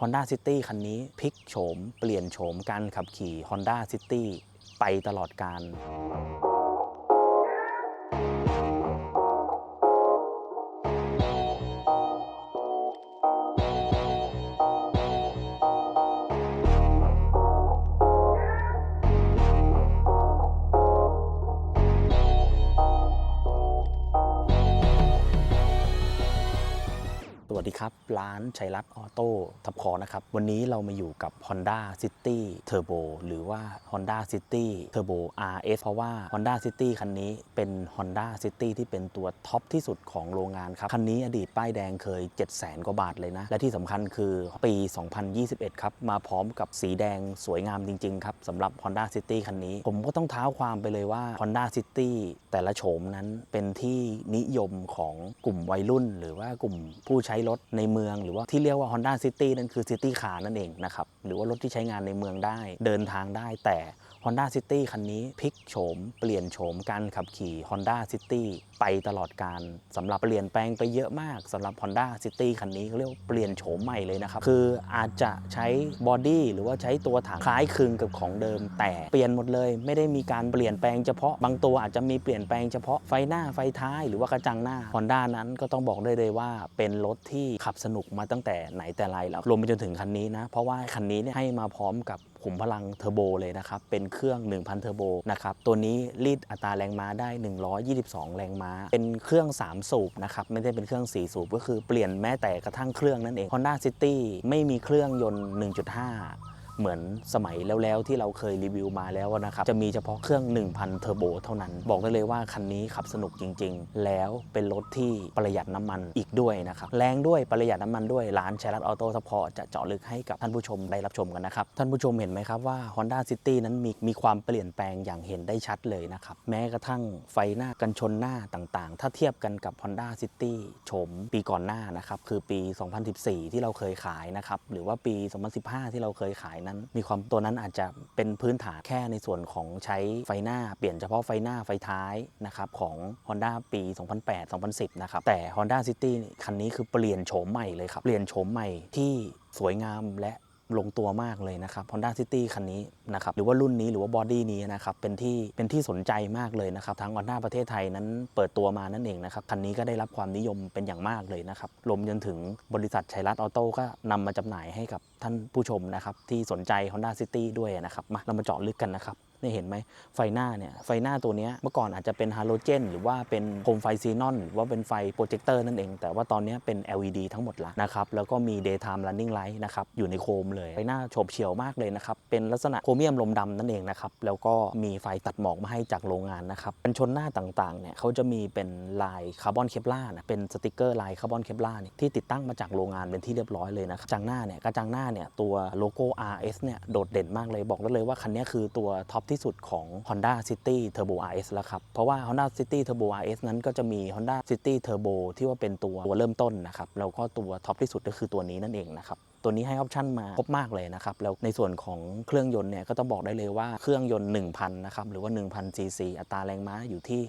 Honda City คันนี้พลิกโฉม เปลี่ยนโฉมการขับขี่ Honda City ไปตลอดการสวัสดีครับร้านชัยรัตน์ออโต้ทับคอนะครับ วันนี้เรามาอยู่กับ Honda City Turbo หรือว่า Honda City Turbo RS เพราะว่า Honda City คันนี้เป็น Honda City ที่เป็นตัวท็อปที่สุดของโรงงานครับ คันนี้อดีตป้ายแดงเคย 7 0 0 0 0 0 กว่าบาทเลยนะ และที่สำคัญคือปี 2021 ครับ มาพร้อมกับสีแดงสวยงามจริง ๆ ครับสำหรับ Honda City คันนี้ ผมก็ต้องเท้าความไปเลยว่า Honda City แต่ละโฉมนั้นเป็นที่นิยมของกลุ่มวัยรุ่น หรือว่ากลุ่มผู้ใช้รถในเมือง หรือว่าที่เรียกว่า Honda City นั่นคือ City Car นั่นเองนะครับหรือว่ารถที่ใช้งานในเมืองได้เดินทางได้แต่ Honda City คันนี้พลิกโฉม เปลี่ยนโฉมการขับขี่ Honda City ไปตลอดการสำหรับเปลี่ยนแปลงไปเยอะมากสำหรับ Honda City คันนี้เขาเรียกว่าเปลี่ยนโฉมใหม่เลยนะครับ คืออาจจะใช้บอดี้หรือว่าใช้ตัวถังคล้ายคลึงกับของเดิม แต่เปลี่ยนหมดเลย ไม่ได้มีการเปลี่ยนแปลงเฉพาะบางตัวอาจจะมีเปลี่ยนแปลงเฉพาะไฟหน้าไฟท้ายหรือว่ากระจังหน้า Honda นั้นก็ต้องบอกได้เลยว่า เป็นรถที่ขับสนุกมาตั้งแต่ไหนแต่ไรแล้วรวมไปจนถึงคันนี้นะเพราะว่าคันนี้เนี่ยให้มาพร้อมกับขุมพลังเทอร์โบเลยนะครับ เป็นเครื่อง 1,000 เทอร์โบนะครับ ตัวนี้รีดอัตราแรงม้าได้ 122 แรงม้า เป็นเครื่อง 3 สูบนะครับ ไม่ได้เป็นเครื่อง 4 สูบ ก็คือเปลี่ยนแม้แต่กระทั่งเครื่องนั่นเอง Honda City ไม่มีเครื่องยนต์ 1.5 เหมือนสมัยแล้วๆที่เราเคยรีวิวมาแล้วนะครับ จะมีเฉพาะเครื่อง 1,000 เทอร์โบเท่านั้น บอกได้เลยว่าคันนี้ขับสนุกจริง ๆ แล้วเป็นรถที่ประหยัดน้ำมันอีกด้วยนะครับ แรงด้วยประหยัดน้ำมันด้วย ร้านชัยรัตน์ออโต้ซัพพอร์ตจะเจาะลึกให้กับท่านผู้ชมได้รับชมกันนะครับ ท่านผู้ชมเห็นไหมครับว่า Honda City นั้นมีมีความเปลี่ยนแปลงอย่างเห็นได้ชัดเลยนะครับ แม้กระทั่งไฟหน้ากันชนหน้าต่างๆ ถ้าเทียบกันกับ Honda City โฉมปีก่อนหน้านะครับคือปี 2014 ที่เราเคยขายนะครับหรือว่าปี 2015 ที่เราเคยขายนั้น มีความตัวนั้นอาจจะเป็นพื้นฐานแค่ในส่วนของใช้ไฟหน้าเปลี่ยนเฉพาะไฟหน้าไฟท้ายนะครับของ Honda ปี 2008-2010 นะครับ แต่ Honda City คันนี้คือเปลี่ยนโฉมใหม่เลยครับ เปลี่ยนโฉมใหม่ที่สวยงามและ ลงตัวมากเลยนะครับ Honda City คันนี้นะครับหรือว่ารุ่นนี้หรือว่าบอดี้นี้นะครับเป็นที่เป็นที่สนใจมากเลยนะครับทั้ง Honda ประเทศไทยนั้นเปิดตัวมานั่นเองนะครับคันนี้ก็ได้รับความนิยมเป็นอย่างมากเลยนะครับรวมจนถึงบริษัทชัยรัตน์ออโต้ก็นำมาจำหน่ายให้กับท่านผู้ชมนะครับที่สนใจ Honda City ด้วยนะครับมาเรามาเจาะลึกกันนะครับ นี่เห็นไหมไฟหน้าเนี่ยไฟหน้าตัวนี้เมื่อก่อนอาจจะเป็นฮาโลเจน หรือว่าเป็นโคมไฟซีนอนหรือว่าเป็นไฟโปรเจคเตอร์นั่นเอง แต่ว่าตอนนี้เป็น LED ทั้งหมดละนะครับแล้วก็มี daytime running light นะครับอยู่ในโคมเลยไฟหน้าโฉบเฉี่ยวมากเลยนะครับเป็นลักษณะโครเมียมลมดำนั่นเองนะครับแล้วก็มีไฟตัดหมอกมาให้จากโรงงานนะครับกันชนหน้าต่างๆเนี่ยเขาจะมีเป็นลายคาร์บอนเคปลาร์เป็นสติกเกอร์ลายคาร์บอนเคปลาร์ที่ติดตั้งมาจากโรงงานเป็นที่เรียบร้อยเลยนะครับจังหน้าเนี่ยกระจังหน้าเนี่ยตัวโลโก้ RS เนี่ยโดดเด่นมากเลยบอกได้เลยว่าคันนี้คือตัวท็อปที่สุดของ Honda City Turbo RS แล้วครับ เพราะว่า Honda City Turbo RS นั้นก็จะมี Honda City Turbo ที่ว่าเป็นตัวตัวเริ่มต้นนะครับ แล้วก็ตัวท็อปที่สุดก็คือตัวนี้นั่นเองนะครับ ตัวนี้ให้ออปชั่นมาครบมากเลยนะครับ แล้วในส่วนของเครื่องยนต์เนี่ยก็ต้องบอกได้เลยว่าเครื่องยนต์ 1,000 นะครับ หรือว่า 1,000 cc อัตราแรงม้าอยู่ที่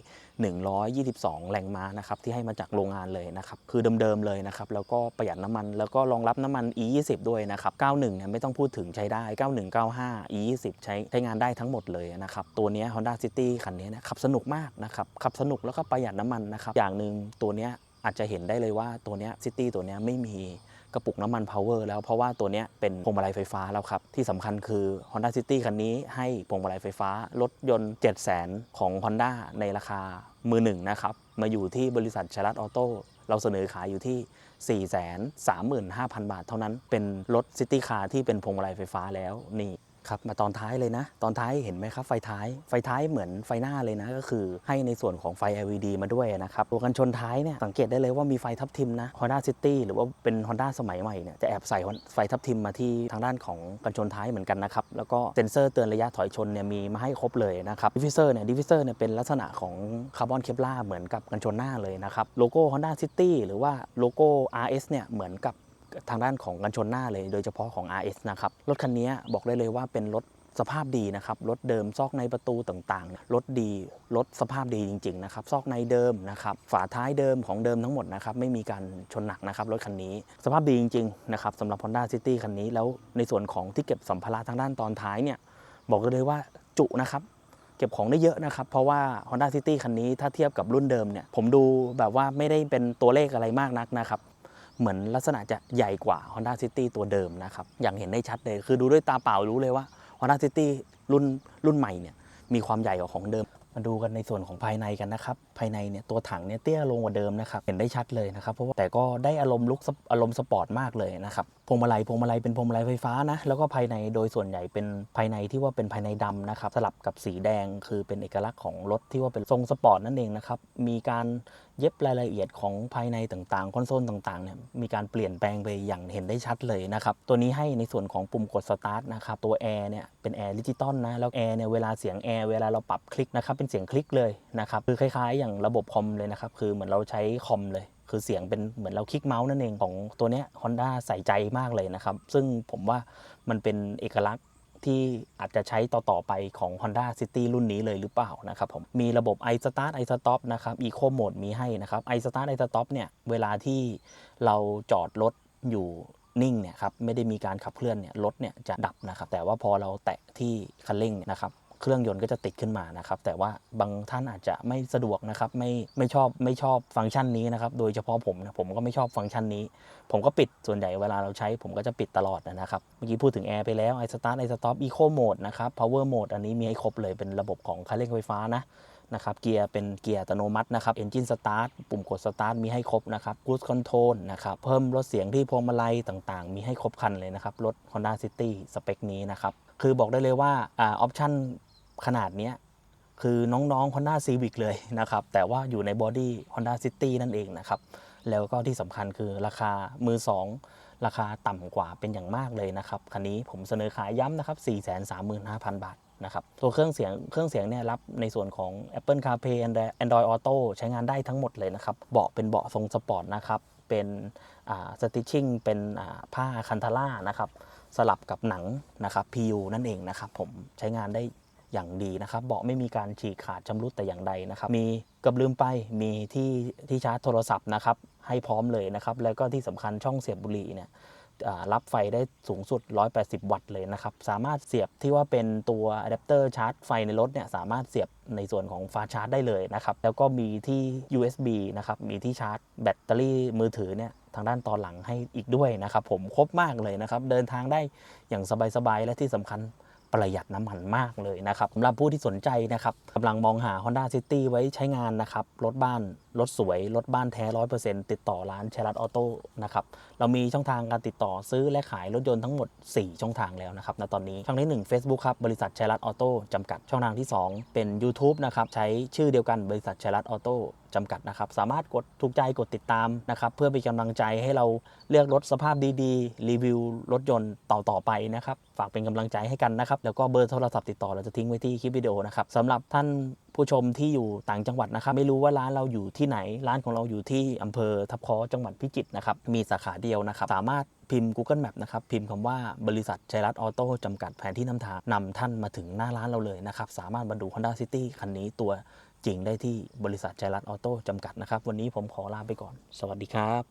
122 แรงม้านะครับที่ให้มาจากโรงงานเลยนะครับคือเดิมๆเลยนะครับแล้วก็ประหยัดน้ำมันแล้วก็รองรับน้ำมัน E20 ด้วยนะครับ91เนี่ยไม่ต้องพูดถึงใช้ได้ 91 95 E20 ใช้ใช้งานได้ทั้งหมดเลยนะครับตัวนี้ Honda City คันนี้นี่ยขับสนุกมากนะครับขับสนุกแล้วก็ประหยัดน้ำมันนะครับอย่างหนึ่งตัวนี้อาจจะเห็นได้เลยว่าตัวนี้ย City ตัวนี้ไม่มี กระปุกน้ำมัน power แล้วเพราะว่าตัวนี้เป็นพวงมาลัยไฟฟ้าแล้วครับ ที่สำคัญคือ Honda City คันนี้ให้พวงมาลัยไฟฟ้า รถยนต์ 7 0 0 0 0 0 ของ Honda ในราคามือหนึ่งนะครับ มาอยู่ที่บริษัทชลัดออโต้เราเสนอขายอยู่ที่ 435,000 บาทเท่านั้น เป็นรถซิตี้คาร์ที่เป็นพวงมาลัยไฟฟ้าแล้วนี่ ครับมาตอนท้ายเลยนะ ตอนท้ายเห็นไหมครับไฟท้าย ไฟท้ายเหมือนไฟหน้าเลยนะ ก็คือให้ในส่วนของไฟ LED มาด้วยนะครับตัวกันชนท้ายเนี่ยสังเกตได้เลยว่ามีไฟทับทิมนะ Honda City หรือว่าเป็น Honda สมัยใหม่เนี่ยจะแอบใส่ไฟทับทิมมาที่ทางด้านของกันชนท้ายเหมือนกันนะครับแล้วก็เซ็นเซอร์เตือนระยะถอยชนเนี่ยมีมาให้ครบเลยนะครับดิฟฟิเซอร์เนี่ยดิฟฟิเซอร์เนี่ยเป็นลักษณะของคาร์บอนเคปลาเหมือนกับกันชนหน้าเลยนะครับโลโก้ Honda City หรือว่าโลโก้ RS เนี่ยเหมือนกับ ทางด้านของกันชนหน้าเลย โดยเฉพาะของ RS นะครับ รถคันนี้บอกได้เลยว่าเป็นรถสภาพดีนะครับรถเดิมซอกในประตูต่างๆรถดีรถสภาพดีจริงๆนะครับซอกในเดิมนะครับฝาท้ายเดิมของเดิมทั้งหมดนะครับไม่มีการชนหนักนะครับรถคันนี้ สภาพดีจริงๆนะครับสำหรับ Honda City คันนี้แล้วในส่วนของที่เก็บสัมภาระทางด้านตอนท้ายเนี่ยบอกเลยว่าจุนะครับเก็บของได้เยอะนะครับ เพราะว่า Honda City คันนี้ถ้าเทียบกับรุ่นเดิมเนี่ยผมดูแบบว่าไม่ได้เป็นตัวเลขอะไรมากนักนะครับ เหมือนลักษณะจะใหญ่กว่า Honda City ตัวเดิมนะครับ อย่างเห็นได้ชัดเลย คือดูด้วยตาเปล่ารู้เลยว่า Honda City รุ่นรุ่นใหม่เนี่ยมีความใหญ่กว่าของเดิม มาดูกันในส่วนของภายในกันนะครับ ภายในเนี่ยตัวถังเนี่ยเตี้ยลงกว่าเดิมนะครับ เห็นได้ชัดเลยนะครับ เพราะว่าแต่ก็ได้อารมณ์ลุกอารมณ์สปอร์ตมากเลยนะครับ พวงมาลัยพวงมาลัยเป็นพวงมาลัยไฟฟ้านะ แล้วก็ภายในโดยส่วนใหญ่เป็นภายในที่ว่าเป็นภายในดำนะครับ สลับกับสีแดงคือเป็นเอกลักษณ์ของรถที่ว่าเป็นทรงสปอร์ตนั่นเองนะครับ มีการ เย็บรายละเอียดของภายในต่างๆ คอนโซลต่างๆเนี่ยมีการเปลี่ยนแปลงไปอย่างเห็นได้ชัดเลยนะครับ ตัวนี้ให้ในส่วนของปุ่มกดสตาร์ทนะครับตัวแอร์เนี่ยเป็นแอร์ดิจิตอลนะแล้วแอร์เนี่ยเวลาเสียงแอร์เวลาเราปรับคลิกนะครับเป็นเสียงคลิกเลยนะครับคือคล้ายๆ อย่างระบบคอมเลยนะครับคือเหมือนเราใช้คอมเลยคือเสียงเป็นเหมือนเราคลิกเมาส์นั่นเองของตัวเนี้ย Honda ใส่ใจมากเลยนะครับ ซึ่งผมว่ามันเป็นเอกลักษณ์ ที่อาจจะใช้ต่อ ๆ ไปของ Honda City รุ่นนี้เลยหรือเปล่านะครับผมมีระบบ iStart iStop นะครับ Eco Mode มีให้นะครับ iStart iStop เนี่ยเวลาที่เราจอดรถอยู่นิ่งเนี่ยครับไม่ได้มีการขับเคลื่อนเนี่ยรถเนี่ยจะดับนะครับแต่ว่าพอเราแตะที่คันเร่งนนะครับ เครื่องยนต์ก็จะติดขึ้นมานะครับแต่ว่าบางท่านอาจจะไม่สะดวกนะครับไม่ไม่ชอบไม่ชอบฟังก์ชันนี้นะครับโดยเฉพาะผมนะผมก็ไม่ชอบฟังก์ชันนี้ ผมก็ปิดส่วนใหญ่เวลาเราใช้ ผมก็จะปิดตลอดนะครับเมื่อกี้พูดถึงแอร์ไปแล้ว i start i stop eco mode นะครับ power mode อันนี้มีให้ครบเลยเป็นระบบของคันเร่งไฟฟ้านะนะครับเกียร์เป็นเกียร์อัตโนมัตินะครับ engine start ปุ่มกด start มีให้ครบนะครับ cruise control นะครับเพิ่มลดเสียงที่พวงมาลัยต่างๆ มีให้ครบคันเลยนะครับรถ Honda City สเปคนี้นะครับคือบอกได้เลยว่าอ่าออปชั่น ขนาดนี้คือน้องๆ Honda Civic เลยนะครับ แต่ว่าอยู่ในบอดี้ Honda City นั่นเองนะครับ แล้วก็ที่สำคัญคือราคามือ 2 ราคาต่ำกว่าเป็นอย่างมากเลยนะครับ คันนี้ผมเสนอขายย้ำนะครับ 435,000 บาทนะครับ ตัวเครื่องเสียงเครื่องเสียงเนี่ยรับในส่วนของ Apple CarPlay Android Auto ใช้งานได้ทั้งหมดเลยนะครับ เบาะเป็นเบาะทรงสปอร์ตนะครับ เป็นสติชิ่งเป็นผ้าคันทาร่านะครับ สลับกับหนังนะครับ PU นั่นเองนะครับ ผมใช้งานได้ อย่างดีนะครับ เบาะไม่มีการฉีกขาดชำรุดแต่อย่างใดนะครับ มีเกับลืมไปมีที่ที่ชาร์จโทรศัพท์นะครับ ให้พร้อมเลยนะครับ แล้วก็ที่สำคัญช่องเสียบบุหรี่เนี่ยรับไฟได้สูงสุด 180 วัตต์เลยนะครับ สามารถเสียบที่ว่าเป็นตัวอะแดปเตอร์ชาร์จไฟในรถเนี่ยสามารถเสียบในส่วนของฟ้าชาร์จได้เลยนะครับ แล้วก็มีที่ USB นะครับ มีที่ชาร์จแบตเตอรี่มือถือเนี่ยทางด้านตอนหลังให้อีกด้วยนะครับ ผมครบมากเลยนะครับ เดินทางได้อย่างสบายๆ และที่สำคัญ ประหยัดน้ำมันมากเลยนะครับสำหรับผู้ที่สนใจนะครับกำลังมองหา Honda City ไว้ใช้งานนะครับรถบ้าน รถสวย รถบ้านแท้ร้อยเปอร์เซ็นต์ติดต่อร้านเชลัดออโต้นะครับ เรามีช่องทางการติดต่อซื้อและขายรถยนต์ทั้งหมด 4 ช่องทางแล้วนะครับณตอนนี้ช่องที่ 1 Facebook ครับ บริษัทเชลัดออโต้จำกัดช่องทางที่ 2 เป็น YouTube นะครับ ใช้ชื่อเดียวกันบริษัทเชลัดออโต้จำกัดนะครับ สามารถกดถูกใจกดติดตามนะครับ เพื่อเป็นกำลังใจให้เราเลือกรถสภาพดีๆ รีวิวรถยนต์ต่อๆไปนะครับ ฝากเป็นกำลังใจให้กันนะครับ แล้วก็เบอร์โทรศัพท์ติดต่อเราจะทิ้งไว้ที่คลิปวิดีโอนะครับสำหรับท่าน ผู้ชมที่อยู่ต่างจังหวัดนะครับ ไม่รู้ว่าร้านเราอยู่ที่ไหน ร้านของเราอยู่ที่อำเภอทับคอจังหวัดพิจิตรนะครับ มีสาขาเดียวนะครับ สามารถพิมพ์ Google Map นะครับ พิมพ์คำว่าบริษัทชัยรัตน์ออโต้จำกัดแผนที่นำทางนำท่านมาถึงหน้าร้านเราเลยนะครับ สามารถบรรดู Honda City คันนี้ตัวจริงได้ที่บริษัทชัยรัตน์ออโต้จำกัดนะครับ วันนี้ผมขอลาไปก่อน สวัสดีครับ